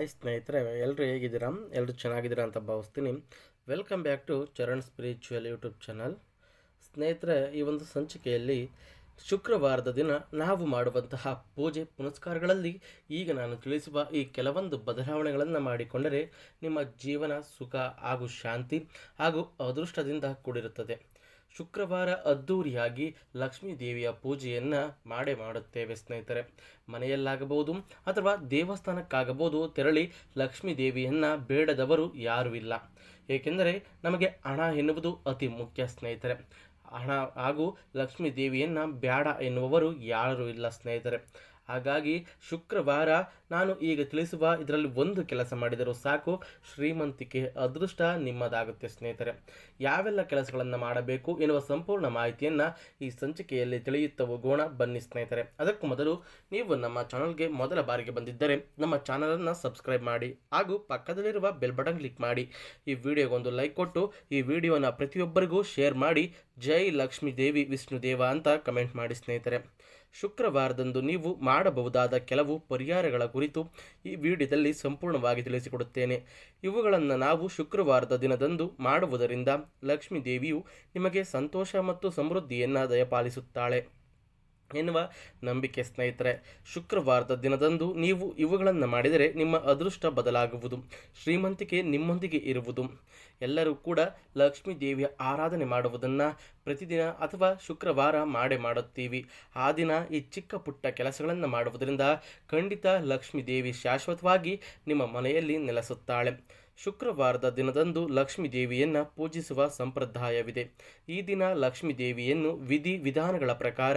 Hi ಸ್ನೇಹಿತರೆ ಎಲ್ಲರೂ ಹೇಗಿದ್ದೀರಾ? ಎಲ್ಲರೂ ಚೆನ್ನಾಗಿದ್ದೀರಾ ಅಂತ ಭಾವಿಸ್ತೀನಿ. Welcome back to Charan spiritual YouTube channel ಸ್ನೇಹಿತರೆ, ಈ ಒಂದು ಸಂಚಿಕೆಯಲ್ಲಿ ಶುಕ್ರವಾರದ ದಿನ ನಾವು ಮಾಡುವಂತಹ ಪೂಜೆ ಪುನಸ್ಕಾರಗಳಲ್ಲಿ ಈಗ ನಾನು ತಿಳಿಸುವ ಈ ಕೆಲವೊಂದು ಬದಲಾವಣೆಗಳನ್ನು ಮಾಡಿಕೊಂಡರೆ ನಿಮ್ಮ ಜೀವನ ಸುಖ ಹಾಗೂ ಶಾಂತಿ ಹಾಗೂ ಅದೃಷ್ಟದಿಂದ ಕೂಡಿರುತ್ತದೆ. ಶುಕ್ರವಾರ ಅದ್ದೂರಿಯಾಗಿ ಲಕ್ಷ್ಮೀ ದೇವಿಯ ಪೂಜೆಯನ್ನು ಮಾಡೇ ಮಾಡುತ್ತೇವೆ ಸ್ನೇಹಿತರೆ. ಮನೆಯಲ್ಲಾಗಬಹುದು ಅಥವಾ ದೇವಸ್ಥಾನಕ್ಕಾಗಬಹುದು ತೆರಳಿ ಲಕ್ಷ್ಮೀ ದೇವಿಯನ್ನು ಬೇಡದವರು ಯಾರೂ ಇಲ್ಲ. ಏಕೆಂದರೆ ನಮಗೆ ಹಣ ಎನ್ನುವುದು ಅತಿ ಮುಖ್ಯ ಸ್ನೇಹಿತರೆ. ಹಣ ಹಾಗೂ ಲಕ್ಷ್ಮೀ ದೇವಿಯನ್ನು ಬೇಡ ಎನ್ನುವವರು ಯಾರೂ ಇಲ್ಲ ಸ್ನೇಹಿತರೆ. ಹಾಗಾಗಿ ಶುಕ್ರವಾರ ನಾನು ಈಗ ತಿಳಿಸುವ ಇದರಲ್ಲಿ ಒಂದು ಕೆಲಸ ಮಾಡಿದರೂ ಸಾಕು. ಶ್ರೀಮಂತಿಕೆ ಅದೃಷ್ಟ ನಿಮ್ಮದಾಗುತ್ತೆ ಸ್ನೇಹಿತರೆ. ಯಾವೆಲ್ಲ ಕೆಲಸಗಳನ್ನು ಮಾಡಬೇಕು ಎನ್ನುವ ಸಂಪೂರ್ಣ ಮಾಹಿತಿಯನ್ನು ಈ ಸಂಚಿಕೆಯಲ್ಲಿ ತಿಳಿಯುತ್ತಾ ಹೋಗೋಣ ಬನ್ನಿ ಸ್ನೇಹಿತರೆ. ಅದಕ್ಕೂ ಮೊದಲು ನೀವು ನಮ್ಮ ಚಾನಲ್ಗೆ ಮೊದಲ ಬಾರಿಗೆ ಬಂದಿದ್ದರೆ ನಮ್ಮ ಚಾನಲನ್ನು ಸಬ್ಸ್ಕ್ರೈಬ್ ಮಾಡಿ ಹಾಗೂ ಪಕ್ಕದಲ್ಲಿರುವ ಬೆಲ್ ಬಟನ್ ಕ್ಲಿಕ್ ಮಾಡಿ. ಈ ವಿಡಿಯೋಗೊಂದು ಲೈಕ್ ಕೊಟ್ಟು ಈ ವಿಡಿಯೋನ ಪ್ರತಿಯೊಬ್ಬರಿಗೂ ಶೇರ್ ಮಾಡಿ. ಜೈ ಲಕ್ಷ್ಮೀ ದೇವಿ ವಿಷ್ಣು ದೇವ ಅಂತ ಕಮೆಂಟ್ ಮಾಡಿ ಸ್ನೇಹಿತರೆ. ಶುಕ್ರವಾರದಂದು ನೀವು ಮಾಡಬಹುದಾದ ಕೆಲವು ಪರಿಹಾರಗಳ ಕುರಿತು ಈ ವಿಡಿಯೋದಲ್ಲಿ ಸಂಪೂರ್ಣವಾಗಿ ತಿಳಿಸಿಕೊಡುತ್ತೇನೆ. ಇವುಗಳನ್ನು ನಾವು ಶುಕ್ರವಾರದ ದಿನದಂದು ಮಾಡುವುದರಿಂದ ಲಕ್ಷ್ಮೀ ದೇವಿಯು ನಿಮಗೆ ಸಂತೋಷ ಮತ್ತು ಸಮೃದ್ಧಿಯನ್ನು ದಯಪಾಲಿಸುತ್ತಾಳೆ. ಎನ್ನುವ ನಂಬಿಕೆ ಸ್ನೇಹಿತರೆ, ಶುಕ್ರವಾರದ ದಿನದಂದು ನೀವು ಇವುಗಳನ್ನು ಮಾಡಿದರೆ ನಿಮ್ಮ ಅದೃಷ್ಟ ಬದಲಾಗುವುದು, ಶ್ರೀಮಂತಿಕೆ ನಿಮ್ಮೊಂದಿಗೆ ಇರುವುದು. ಎಲ್ಲರೂ ಕೂಡ ಲಕ್ಷ್ಮೀ ದೇವಿಯ ಆರಾಧನೆ ಮಾಡುವುದನ್ನು ಪ್ರತಿದಿನ ಅಥವಾ ಶುಕ್ರವಾರ ಮಾಡೇ ಮಾಡುತ್ತೀವಿ. ಆ ದಿನ ಈ ಚಿಕ್ಕ ಪುಟ್ಟ ಕೆಲಸಗಳನ್ನು ಮಾಡುವುದರಿಂದ ಖಂಡಿತ ಲಕ್ಷ್ಮೀ ದೇವಿ ಶಾಶ್ವತವಾಗಿ ನಿಮ್ಮ ಮನೆಯಲ್ಲಿ ನೆಲೆಸುತ್ತಾಳೆ. ಶುಕ್ರವಾರದ ದಿನದಂದು ಲಕ್ಷ್ಮೀ ದೇವಿಯನ್ನು ಪೂಜಿಸುವ ಸಂಪ್ರದಾಯವಿದೆ. ಈ ದಿನ ಲಕ್ಷ್ಮೀ ದೇವಿಯನ್ನು ವಿಧಿ ವಿಧಾನಗಳ ಪ್ರಕಾರ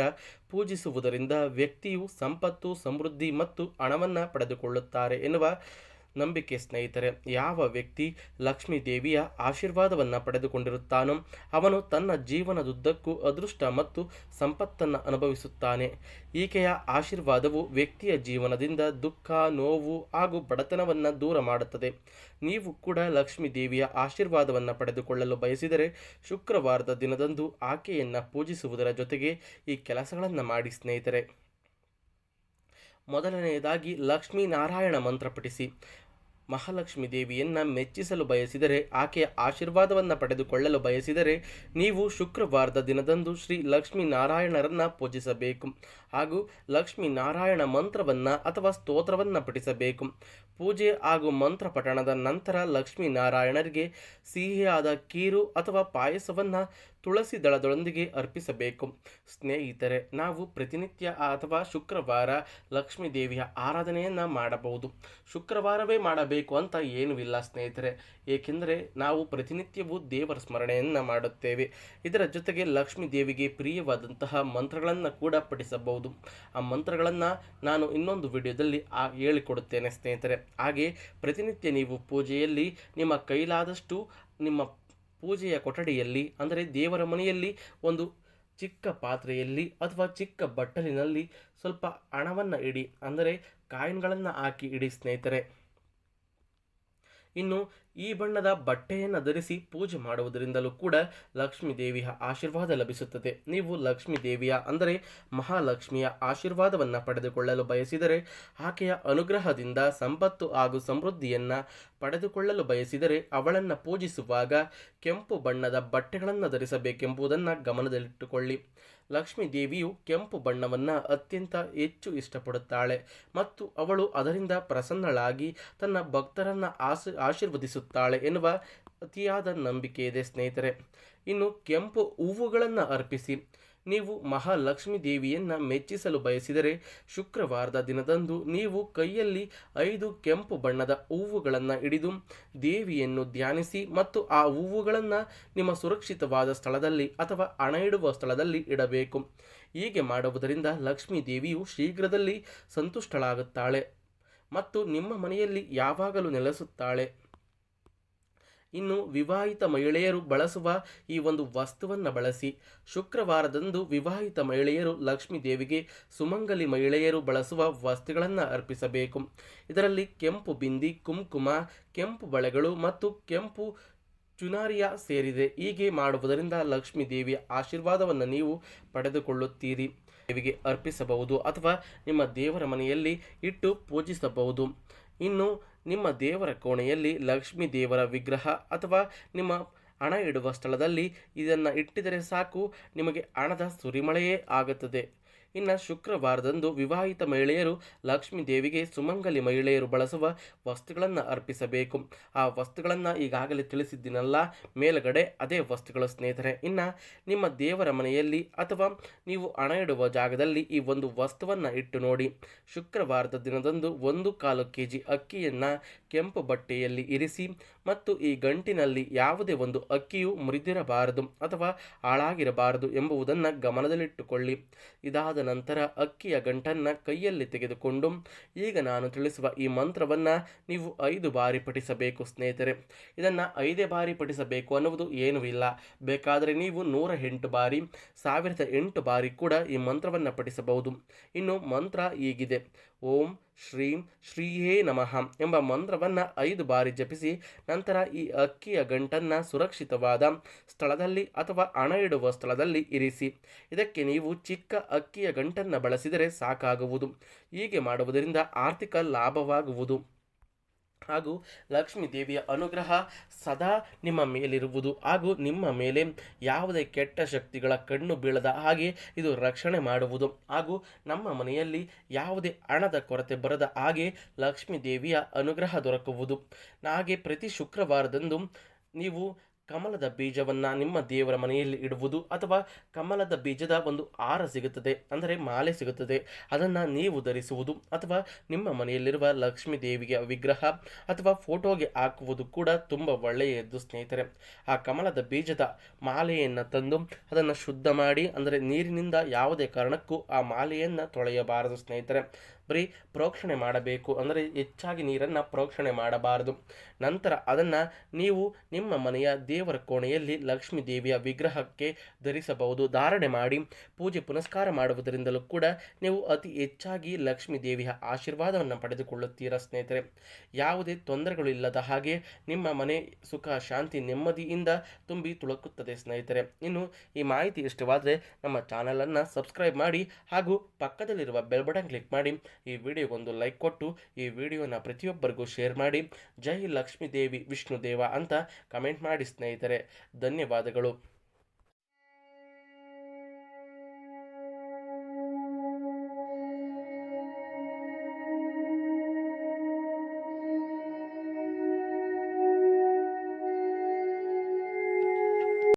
ಪೂಜಿಸುವುದರಿಂದ ವ್ಯಕ್ತಿಯು ಸಂಪತ್ತು, ಸಮೃದ್ಧಿ ಮತ್ತು ಹಣವನ್ನು ಪಡೆದುಕೊಳ್ಳುತ್ತಾರೆ ಎನ್ನುವ ನಂಬಿಕೆ ಸ್ನೇಹಿತರೆ, ಯಾವ ವ್ಯಕ್ತಿ ಲಕ್ಷ್ಮೀ ದೇವಿಯ ಆಶೀರ್ವಾದವನ್ನು ಪಡೆದುಕೊಂಡಿರುತ್ತಾನೋ, ಅವನು ತನ್ನ ಜೀವನದುದ್ದಕ್ಕೂ ಅದೃಷ್ಟ ಮತ್ತು ಸಂಪತ್ತನ್ನು ಅನುಭವಿಸುತ್ತಾನೆ. ಈಕೆಯ ಆಶೀರ್ವಾದವು ವ್ಯಕ್ತಿಯ ಜೀವನದಿಂದ ದುಃಖ, ನೋವು ಹಾಗೂ ಬಡತನವನ್ನು ದೂರ ಮಾಡುತ್ತದೆ. ನೀವು ಕೂಡ ಲಕ್ಷ್ಮೀ ದೇವಿಯ ಆಶೀರ್ವಾದವನ್ನು ಪಡೆದುಕೊಳ್ಳಲು ಬಯಸಿದರೆ, ಶುಕ್ರವಾರದ ದಿನದಂದು ಆಕೆಯನ್ನು ಪೂಜಿಸುವುದರ ಜೊತೆಗೆ ಈ ಕೆಲಸಗಳನ್ನು ಮಾಡಿ ಸ್ನೇಹಿತರೆ. ಮೊದಲನೆಯದಾಗಿ ಲಕ್ಷ್ಮೀ ನಾರಾಯಣ ಮಂತ್ರ ಪಠಿಸಿ ಮಹಾಲಕ್ಷ್ಮಿ ದೇವಿಯನ್ನು ಮೆಚ್ಚಿಸಲು ಬಯಸಿದರೆ ಆಕೆಯ ಆಶೀರ್ವಾದವನ್ನು ಪಡೆದುಕೊಳ್ಳಲು ಬಯಸಿದರೆ ನೀವು ಶುಕ್ರವಾರದ ದಿನದಂದು ಶ್ರೀ ಲಕ್ಷ್ಮೀ ನಾರಾಯಣರನ್ನು ಪೂಜಿಸಬೇಕು. ಹಾಗೂ ಲಕ್ಷ್ಮೀ ನಾರಾಯಣ ಮಂತ್ರವನ್ನು ಅಥವಾ ಸ್ತೋತ್ರವನ್ನು ಪಠಿಸಬೇಕು. ಪೂಜೆ ಹಾಗೂ ಮಂತ್ರ ಪಠಣದ ನಂತರ ಲಕ್ಷ್ಮೀ ನಾರಾಯಣರಿಗೆ ಸಿಹಿಯಾದ ಕೀರು ಅಥವಾ ಪಾಯಸವನ್ನು ತುಳಸಿ ದಳದೊಂದಿಗೆ ಅರ್ಪಿಸಬೇಕು. ಸ್ನೇಹಿತರೆ, ನಾವು ಪ್ರತಿನಿತ್ಯ ಅಥವಾ ಶುಕ್ರವಾರ ಲಕ್ಷ್ಮೀ ದೇವಿಯ ಆರಾಧನೆಯನ್ನು ಮಾಡಬಹುದು. ಶುಕ್ರವಾರವೇ ಮಾಡಬೇಕು. ಅಂತ ಏನೂ ಇಲ್ಲ ಸ್ನೇಹಿತರೆ. ಏಕೆಂದರೆ ನಾವು ಪ್ರತಿನಿತ್ಯವೂ ದೇವರ ಸ್ಮರಣೆಯನ್ನು ಮಾಡುತ್ತೇವೆ. ಇದರ ಜೊತೆಗೆ ಲಕ್ಷ್ಮೀ ದೇವಿಗೆ ಪ್ರಿಯವಾದಂತಹ ಮಂತ್ರಗಳನ್ನು ಕೂಡ ಪಠಿಸಬಹುದು. ಆ ಮಂತ್ರಗಳನ್ನು ನಾನು ಇನ್ನೊಂದು ವಿಡಿಯೋದಲ್ಲಿ ಆ ಹೇಳಿಕೊಡುತ್ತೇನೆ ಸ್ನೇಹಿತರೆ. ಹಾಗೆ ಪ್ರತಿನಿತ್ಯ ನೀವು ಪೂಜೆಯಲ್ಲಿ ನಿಮ್ಮ ಕೈಲಾದಷ್ಟು ನಿಮ್ಮ ಪೂಜೆಯ ಕೊಠಡಿಯಲ್ಲಿ, ಅಂದರೆ ದೇವರ ಮನೆಯಲ್ಲಿ ಒಂದು ಚಿಕ್ಕ ಪಾತ್ರೆಯಲ್ಲಿ ಅಥವಾ ಚಿಕ್ಕ ಬಟ್ಟಲಿನಲ್ಲಿ ಸ್ವಲ್ಪ ಹಣವನ್ನು ಇಡಿ, ಅಂದರೆ ಕಾಯಿನ್ಗಳನ್ನು ಹಾಕಿ ಇಡಿ ಸ್ನೇಹಿತರೆ. ಇನ್ನು ಈ ಬಣ್ಣದ ಬಟ್ಟೆಯನ್ನು ಧರಿಸಿ ಪೂಜೆ ಮಾಡುವುದರಿಂದಲೂ ಕೂಡ ಲಕ್ಷ್ಮೀ ದೇವಿಯ ಆಶೀರ್ವಾದ ಲಭಿಸುತ್ತದೆ. ನೀವು ಲಕ್ಷ್ಮೀ ದೇವಿಯ ಅಂದರೆ ಮಹಾಲಕ್ಷ್ಮಿಯ ಆಶೀರ್ವಾದವನ್ನು ಪಡೆದುಕೊಳ್ಳಲು ಬಯಸಿದರೆ, ಆಕೆಯ ಅನುಗ್ರಹದಿಂದ ಸಂಪತ್ತು ಹಾಗೂ ಸಮೃದ್ಧಿಯನ್ನು ಪಡೆದುಕೊಳ್ಳಲು ಬಯಸಿದರೆ, ಅವಳನ್ನು ಪೂಜಿಸುವಾಗ ಕೆಂಪು ಬಣ್ಣದ ಬಟ್ಟೆಗಳನ್ನು ಧರಿಸಬೇಕೆಂಬುದನ್ನು ಗಮನದಲ್ಲಿಟ್ಟುಕೊಳ್ಳಿ. ಲಕ್ಷ್ಮೀ ದೇವಿಯು ಕೆಂಪು ಬಣ್ಣವನ್ನು ಅತ್ಯಂತ ಹೆಚ್ಚು ಇಷ್ಟಪಡುತ್ತಾಳೆ ಮತ್ತು ಅವಳು ಅದರಿಂದ ಪ್ರಸನ್ನಳಾಗಿ ತನ್ನ ಭಕ್ತರನ್ನು ಆಶ ಆಶೀರ್ವದಿಸುತ್ತಾಳೆ ಎನ್ನುವ ಅತಿಯಾದ ನಂಬಿಕೆ ಇದೆ ಸ್ನೇಹಿತರೆ. ಇನ್ನು ಕೆಂಪು ಹೂವುಗಳನ್ನು ಅರ್ಪಿಸಿ. ನೀವು ಮಹಾಲಕ್ಷ್ಮೀ ದೇವಿಯನ್ನು ಮೆಚ್ಚಿಸಲು ಬಯಸಿದರೆ ಶುಕ್ರವಾರದ ದಿನದಂದು ನೀವು ಕೈಯಲ್ಲಿ ಐದು ಕೆಂಪು ಬಣ್ಣದ ಹೂವುಗಳನ್ನು ಹಿಡಿದು ದೇವಿಯನ್ನು ಧ್ಯಾನಿಸಿ ಮತ್ತು ಆ ಹೂವುಗಳನ್ನು ನಿಮ್ಮ ಸುರಕ್ಷಿತವಾದ ಸ್ಥಳದಲ್ಲಿ ಅಥವಾ ಹಣ ಇಡುವ ಸ್ಥಳದಲ್ಲಿ ಇಡಬೇಕು. ಹೀಗೆ ಮಾಡುವುದರಿಂದ ಲಕ್ಷ್ಮೀ ದೇವಿಯು ಶೀಘ್ರದಲ್ಲಿ ಸಂತುಷ್ಟಳಾಗುತ್ತಾಳೆ ಮತ್ತು ನಿಮ್ಮ ಮನೆಯಲ್ಲಿ ಯಾವಾಗಲೂ ನೆಲೆಸುತ್ತಾಳೆ. ಇನ್ನು ವಿವಾಹಿತ ಮಹಿಳೆಯರು ಬಳಸುವ ಈ ಒಂದು ವಸ್ತುವನ್ನು ಬಳಸಿ ಶುಕ್ರವಾರದಂದು ವಿವಾಹಿತ ಮಹಿಳೆಯರು ಲಕ್ಷ್ಮೀ ದೇವಿಗೆ ಸುಮಂಗಲಿ ಮಹಿಳೆಯರು ಬಳಸುವ ವಸ್ತುಗಳನ್ನು ಅರ್ಪಿಸಬೇಕು. ಇದರಲ್ಲಿ ಕೆಂಪು ಬಿಂದಿ, ಕುಂಕುಮ, ಕೆಂಪು ಬಳೆಗಳು ಮತ್ತು ಕೆಂಪು ಚುನಾರಿಯ ಸೇರಿದೆ. ಹೀಗೆ ಮಾಡುವುದರಿಂದ ಲಕ್ಷ್ಮೀ ದೇವಿಯ ಆಶೀರ್ವಾದವನ್ನು ನೀವು ಪಡೆದುಕೊಳ್ಳುತ್ತೀರಿ. ದೇವಿಗೆ ಅರ್ಪಿಸಬಹುದು ಅಥವಾ ನಿಮ್ಮ ದೇವರ ಮನೆಯಲ್ಲಿ ಇಟ್ಟು ಪೂಜಿಸಬಹುದು. ಇನ್ನು ನಿಮ್ಮ ದೇವರ ಕೋಣೆಯಲ್ಲಿ ಲಕ್ಷ್ಮೀ ದೇವರ ವಿಗ್ರಹ ಅಥವಾ ನಿಮ್ಮ ಹಣ ಇಡುವ ಸ್ಥಳದಲ್ಲಿ ಇದನ್ನು ಇಟ್ಟಿದರೆ ಸಾಕು, ನಿಮಗೆ ಹಣದ ಸುರಿಮಳೆಯೇ ಆಗುತ್ತದೆ. ಇನ್ನು ಶುಕ್ರವಾರದಂದು ವಿವಾಹಿತ ಮಹಿಳೆಯರು ಲಕ್ಷ್ಮೀ ದೇವಿಗೆ ಸುಮಂಗಲಿ ಮಹಿಳೆಯರು ಬಳಸುವ ವಸ್ತುಗಳನ್ನು ಅರ್ಪಿಸಬೇಕು. ಆ ವಸ್ತುಗಳನ್ನು ಈಗಾಗಲೇ ತಿಳಿಸಿದ್ದೀನಲ್ಲ, ಮೇಲುಗಡೆ ಅದೇ ವಸ್ತುಗಳು ಸ್ನೇಹಿತರೆ. ಇನ್ನು ನಿಮ್ಮ ದೇವರ ಮನೆಯಲ್ಲಿ ಅಥವಾ ನೀವು ಹಣ ಇಡುವ ಜಾಗದಲ್ಲಿ ಈ ಒಂದು ವಸ್ತುವನ್ನು ಇಟ್ಟು ನೋಡಿ. ಶುಕ್ರವಾರದ ದಿನದಂದು ಒಂದು ಕಾಲು ಕೆ ಜಿ ಅಕ್ಕಿಯನ್ನು ಕೆಂಪು ಬಟ್ಟೆಯಲ್ಲಿ ಇರಿಸಿ ಮತ್ತು ಈ ಗಂಟಿನಲ್ಲಿ ಯಾವುದೇ ಒಂದು ಅಕ್ಕಿಯು ಮುರಿದಿರಬಾರದು ಅಥವಾ ಹಾಳಾಗಿರಬಾರದು ಎಂಬುದನ್ನು ಗಮನದಲ್ಲಿಟ್ಟುಕೊಳ್ಳಿ. ಇದಾದ ನಂತರ ಅಕ್ಕಿಯ ಗಂಟನ್ನು ಕೈಯಲ್ಲಿ ತೆಗೆದುಕೊಂಡು, ಈಗ ನಾನು ತಿಳಿಸುವ ಈ ಮಂತ್ರವನ್ನು ನೀವು ಐದು ಬಾರಿ ಪಠಿಸಬೇಕು ಸ್ನೇಹಿತರೆ. ಇದನ್ನು ಐದೇ ಬಾರಿ ಪಠಿಸಬೇಕು ಅನ್ನುವುದು ಏನೂ ಇಲ್ಲ. ಬೇಕಾದರೆ ನೀವು ನೂರ ಎಂಟು ಬಾರಿ, ಸಾವಿರದ ಎಂಟು ಬಾರಿ ಕೂಡ ಈ ಮಂತ್ರವನ್ನು ಪಠಿಸಬಹುದು. ಇನ್ನು ಮಂತ್ರ ಹೀಗಿದೆ. ಓಂ ಶ್ರೀಂ ಶ್ರೀಯೇ ನಮಃ ಎಂಬ ಮಂತ್ರವನ್ನು ಐದು ಬಾರಿ ಜಪಿಸಿ ನಂತರ ಈ ಅಕ್ಕಿಯ ಗಂಟನ್ನು ಸುರಕ್ಷಿತವಾದ ಸ್ಥಳದಲ್ಲಿ ಅಥವಾ ಹಣ ಇಡುವ ಸ್ಥಳದಲ್ಲಿ ಇರಿಸಿ. ಇದಕ್ಕೆ ನೀವು ಚಿಕ್ಕ ಅಕ್ಕಿಯ ಗಂಟನ್ನು ಬಳಸಿದರೆ ಸಾಕಾಗುವುದು. ಹೀಗೆ ಮಾಡುವುದರಿಂದ ಆರ್ಥಿಕ ಲಾಭವಾಗುವುದು. ಹಾಗೂ ಲಕ್ಷ್ಮೀ ದೇವಿಯ ಅನುಗ್ರಹ ಸದಾ ನಿಮ್ಮ ಮೇಲಿರುವುದು ಹಾಗೂ ನಿಮ್ಮ ಮೇಲೆ ಯಾವುದೇ ಕೆಟ್ಟ ಶಕ್ತಿಗಳ ಕಣ್ಣು ಬೀಳದ ಹಾಗೆ ಇದು ರಕ್ಷಣೆ ಮಾಡುವುದು. ಹಾಗೂ ನಮ್ಮ ಮನೆಯಲ್ಲಿ ಯಾವುದೇ ಹಣದ ಕೊರತೆ ಬರದ ಹಾಗೆ ಲಕ್ಷ್ಮೀ ದೇವಿಯ ಅನುಗ್ರಹ ದೊರಕುವುದು. ಹಾಗೆ ಪ್ರತಿ ಶುಕ್ರವಾರದಂದು ನೀವು ಕಮಲದ ಬೀಜವನ್ನು ನಿಮ್ಮ ದೇವರ ಮನೆಯಲ್ಲಿ ಇಡುವುದು ಅಥವಾ ಕಮಲದ ಬೀಜದ ಒಂದು ಹಾರ ಸಿಗುತ್ತದೆ, ಅಂದರೆ ಮಾಲೆ ಸಿಗುತ್ತದೆ. ಅದನ್ನು ನೀವು ಧರಿಸುವುದು ಅಥವಾ ನಿಮ್ಮ ಮನೆಯಲ್ಲಿರುವ ಲಕ್ಷ್ಮೀ ದೇವಿಯ ವಿಗ್ರಹ ಅಥವಾ ಫೋಟೋಗೆ ಹಾಕುವುದು ಕೂಡ ತುಂಬ ಒಳ್ಳೆಯದು ಸ್ನೇಹಿತರೆ. ಆ ಕಮಲದ ಬೀಜದ ಮಾಲೆಯನ್ನು ತಂದು ಅದನ್ನು ಶುದ್ಧ ಮಾಡಿ, ಅಂದರೆ ನೀರಿನಿಂದ ಯಾವುದೇ ಕಾರಣಕ್ಕೂ ಆ ಮಾಲೆಯನ್ನು ತೊಳೆಯಬಾರದು ಸ್ನೇಹಿತರೆ. ಬರೀ ಪ್ರೋಕ್ಷಣೆ ಮಾಡಬೇಕು ಅಂದರೆ ಹೆಚ್ಚಾಗಿ ನೀರನ್ನು ಪ್ರೋಕ್ಷಣೆ ಮಾಡಬಾರದು. ನಂತರ ಅದನ್ನು ನೀವು ನಿಮ್ಮ ಮನೆಯ ದೇವರ ಕೋಣೆಯಲ್ಲಿ ಲಕ್ಷ್ಮೀ ದೇವಿಯ ವಿಗ್ರಹಕ್ಕೆ ಧರಿಸಬಹುದು. ಧಾರಣೆ ಮಾಡಿ ಪೂಜೆ ಪುನಸ್ಕಾರ ಮಾಡುವುದರಿಂದಲೂ ಕೂಡ ನೀವು ಅತಿ ಹೆಚ್ಚಾಗಿ ಲಕ್ಷ್ಮೀ ದೇವಿಯ ಆಶೀರ್ವಾದವನ್ನು ಪಡೆದುಕೊಳ್ಳುತ್ತೀರಾ ಸ್ನೇಹಿತರೆ. ಯಾವುದೇ ತೊಂದರೆಗಳು ಇಲ್ಲದ ಹಾಗೆ ನಿಮ್ಮ ಮನೆ ಸುಖ, ಶಾಂತಿ, ನೆಮ್ಮದಿಯಿಂದ ತುಂಬಿ ತುಳುಕುತ್ತದೆ ಸ್ನೇಹಿತರೆ. ಇನ್ನು ಈ ಮಾಹಿತಿ ಇಷ್ಟವಾದರೆ ನಮ್ಮ ಚಾನಲನ್ನು ಸಬ್ಸ್ಕ್ರೈಬ್ ಮಾಡಿ ಹಾಗೂ ಪಕ್ಕದಲ್ಲಿರುವ ಬೆಲ್ ಬಟನ್ ಕ್ಲಿಕ್ ಮಾಡಿ. ಈ ವಿಡಿಯೋಗೊಂದು ಲೈಕ್ ಕೊಟ್ಟು ಈ ವಿಡಿಯೋನ ಪ್ರತಿಯೊಬ್ಬರಿಗೂ ಶೇರ್ ಮಾಡಿ. ಜೈ ಲಕ್ಷ್ಮೀ ದೇವಿ ವಿಷ್ಣು ದೇವ ಅಂತ ಕಮೆಂಟ್ ಮಾಡಿ ಸ್ನೇಹಿತರೆ. ಧನ್ಯವಾದಗಳು.